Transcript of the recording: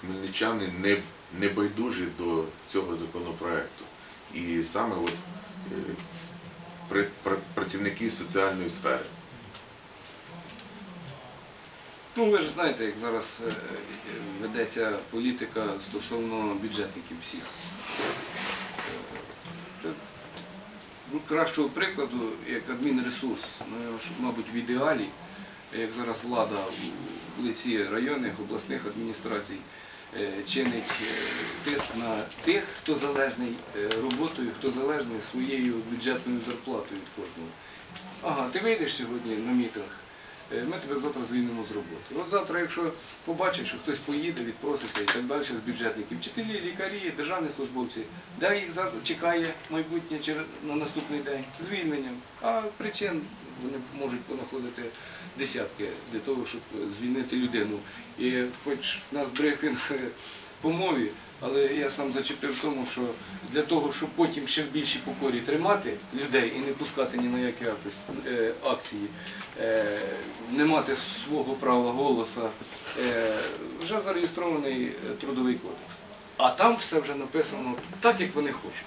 Хмельничани не, не байдужі до цього законопроекту. І саме от, е, працівники соціальної сфери. Ну, ви ж знаєте, як зараз е, е, ведеться політика стосовно бюджетників всіх. Е, ну, кращого прикладу, як адмінресурс, ну, мабуть, в ідеалі, як зараз влада в лиці районних, обласних адміністрацій е, чинить е, тиск на тих, хто залежний е, роботою, хто залежний своєю бюджетною зарплатою від кожного. Ага, ти вийдеш сьогодні на мітинг, ми тебе завтра звільнимо з роботи. От завтра, якщо побачиш, що хтось поїде, відпроситься і так далі з бюджетників, вчителі, лікарі, державні службовці, де їх чекає майбутнє на наступний день звільненням. А причин вони можуть понаходити десятки для того, щоб звільнити людину. І хоч у нас брифінг по мові, але я сам зачепив в тому, що для того, щоб потім ще в більшій покорі тримати людей і не пускати ні на які акції- е, акції, е, не мати свого права голоса, е, вже зареєстрований трудовий кодекс. А там все вже написано так, як вони хочуть.